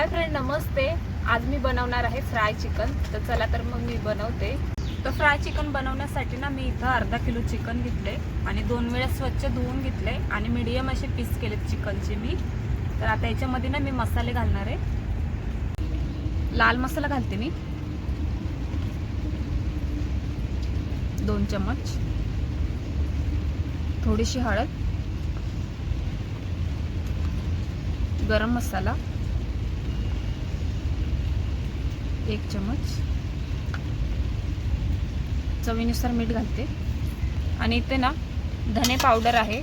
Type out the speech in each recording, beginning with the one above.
Hi friend नमस्ते. आज मी बनवणार आहे फ्राय चिकन. तर चला तर मग मी बनवते. तर फ्राय चिकन बनवण्यासाठी ना मी इथं अर्धा किलो चिकन घेतले आणि दोन वेळा स्वच्छ धुवून घेतले आणि मीडियम असे पीस केलेत चिकनचे मी. तर आता याच्यामध्ये ना मी मसाले घालणार आहे. लाल मसाला घालते मी. दोन चम्मच. थोडीशी हळद. गरम मसाला. एक चमच. चवीनुसार मीठ घालते. आणि इथे ना धने पावडर आहे.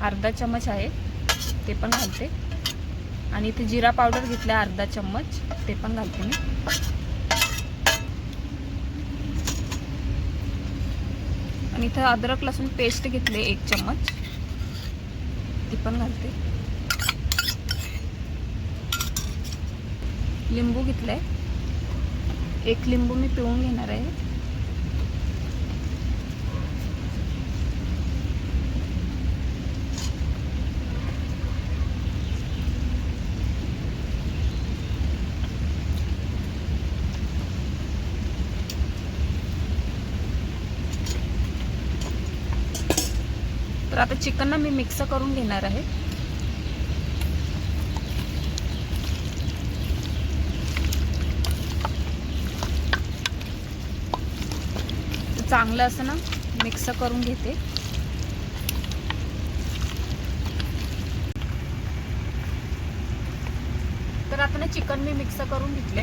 अर्धा चमच आहे. ते पण घालते. आणि इथे जिरा पावडर घेतला अर्धा चम्मच ते पण घालते मी. आणि इथं अद्रक लसूण पेस्ट घेतले एक चम्मच ती पण घालते. लिंबू घेतलाय. एक लिंबू मी पिळून घेणार आहे. तर आता चिकन ना मी मिक्स करून घेणार आहे. चांगलं असं ना मिक्स करून घेते. तर आता ना चिकन मी मिक्स करून घेतले.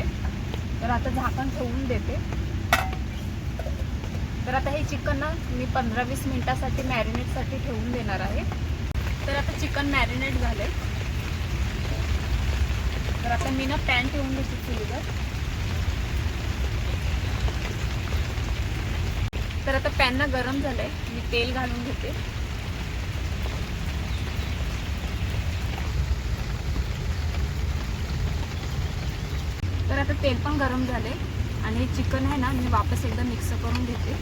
तर आता झाकण ठेवून देते. तर आता हे चिकन ना मी पंधरा वीस मिनिटासाठी मॅरिनेटसाठी ठेवून देणार आहे. तर आता चिकन मॅरिनेट झाले तर आता मी ना पॅन ठेवून घेते चुलीवर. तर आता पॅन ना गरम झालंय. मी तेल घालून घेते. तर आता तेल पण गरम झाले आणि हे चिकन आहे ना मी वापस एकदा मिक्स करून घेते.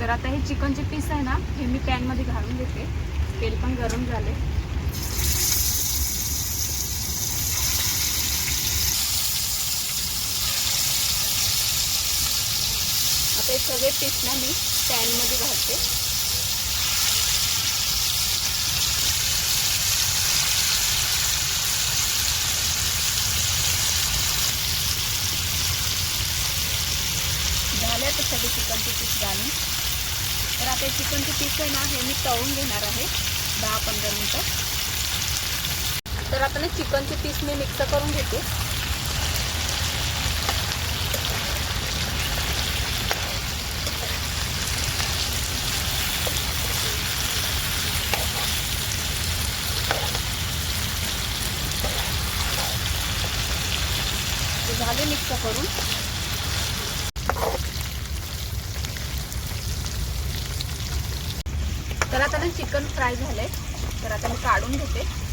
तर आता हे चिकनचे पीस आहे ना हे मी पॅनमध्ये घालून घेते. तेल पण गरम झाले सगळे पीस ना मी पॅनमध्ये घालते. झाले आता सगळे चिकनचे पीस घालून. तर आता चिकनचे पीस आहे ना हे मी तळून घेणार आहे. दहा पंधरा मिनटं. तर आता ना चिकनचे पीस मी मिक्स करून घेते ते झाले मिक्स करून. तर आता ना चिकन फ्राय झालंय. तर आता मी काढून घेते.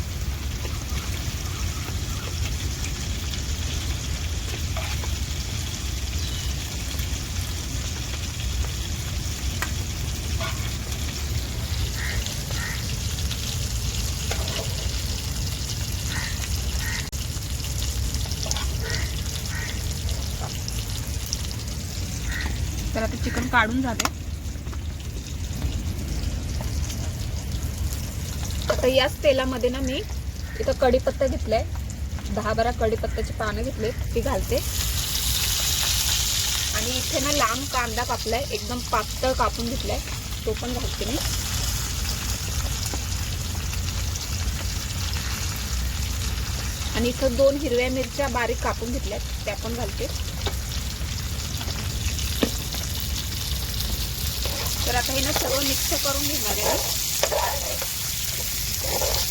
तर आता चिकन काढून झाले आता याच तेलामध्ये ना मी इथं कढीपत्ता घेतलाय. दहा बारा कढीपत्त्याची पानं घेतले ती घालते. आणि इथे ना लांब कांदा कापलाय एकदम पातळ कापून घेतलाय तो पण घालते मी. आणि इथं दोन हिरव्या मिरच्या बारीक कापून घेतल्यात त्या पण घालते. तर आता हे ना सर्व मिक्स करून घेणार आहे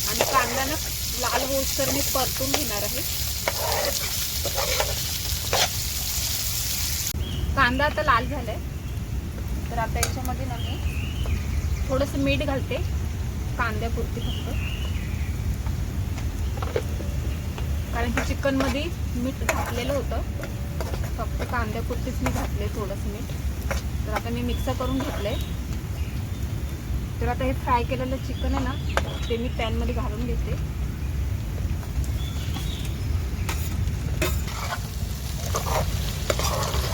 आणि कांदा ना लाल होऊसर मी परतून घेणार आहे. कांदा आता लाल झालाय. तर आता याच्यामध्ये ना मी थोडंसं मीठ घालते. कांद्यापुरती फक्त. कारण की चिकनमध्ये मीठ घातलेलं होतं. फक्त कांद्यापुरतीच मी घातले थोडंसं मीठ. तर आता मी मिक्स करून घेतलंय. तर आता हे फ्राय केलेलं चिकन आहे ना ते मी पॅनमध्ये घालून घेते.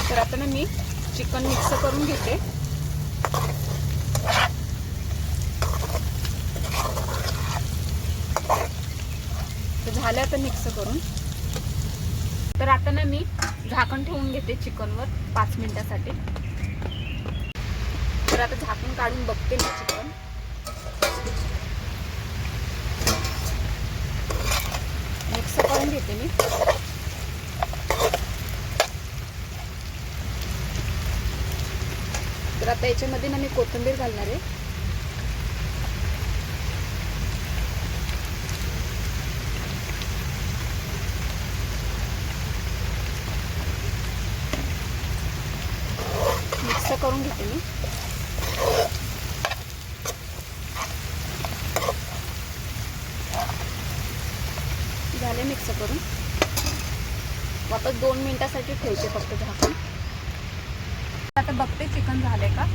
तर आता ना मी चिकन मिक्स करून घेते. तर झालं आता मिक्स करून. तर आता ना मी झाकण ठेवून घेते चिकनवर पाच मिनिटासाठी. तर आता झाकून काढून बघते मी चिकन. मिक्स करून घेते मी. तर आता याच्यामध्ये ना मी कोथिंबीर घालणार आहे. मिक्स करून घेते मी. झाले मिक्स करून. वापस दोन मिनिटासाठी ठेवते फक्त झाकून आता बघते चिकन झाले का?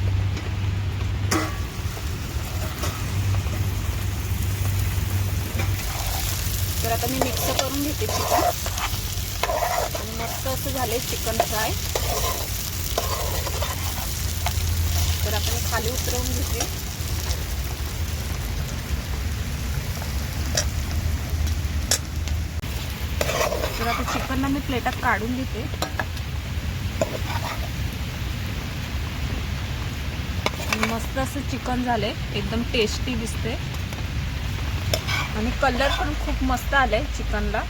तर आता मी मिक्स करून घेते चिकन. आणि मस्त असं झाले चिकन फ्राय. तर आपण खाली उतरवून घेते तर आता चिकनला मी प्लेटात काढून देते. मस्त असं चिकन झालंय. एकदम टेस्टी दिसते आणि कलर पण खूप मस्त आलाय चिकनला.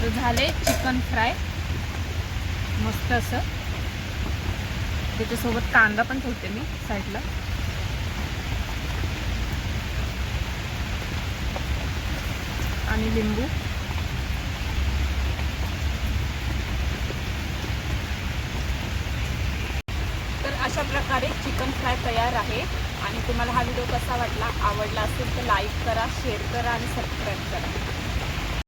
तर झाले चिकन फ्राय. मस्त असं. त्याच्यासोबत कांदा पण ठेवते मी साईडला. आणि लिंबू. तर अशा प्रकारे चिकन फ्राय तयार आहे. आणि तुम्हाला हा व्हिडिओ कसा वाटला आवडला असेल तर लाईक करा शेअर करा आणि सबस्क्राईब करा.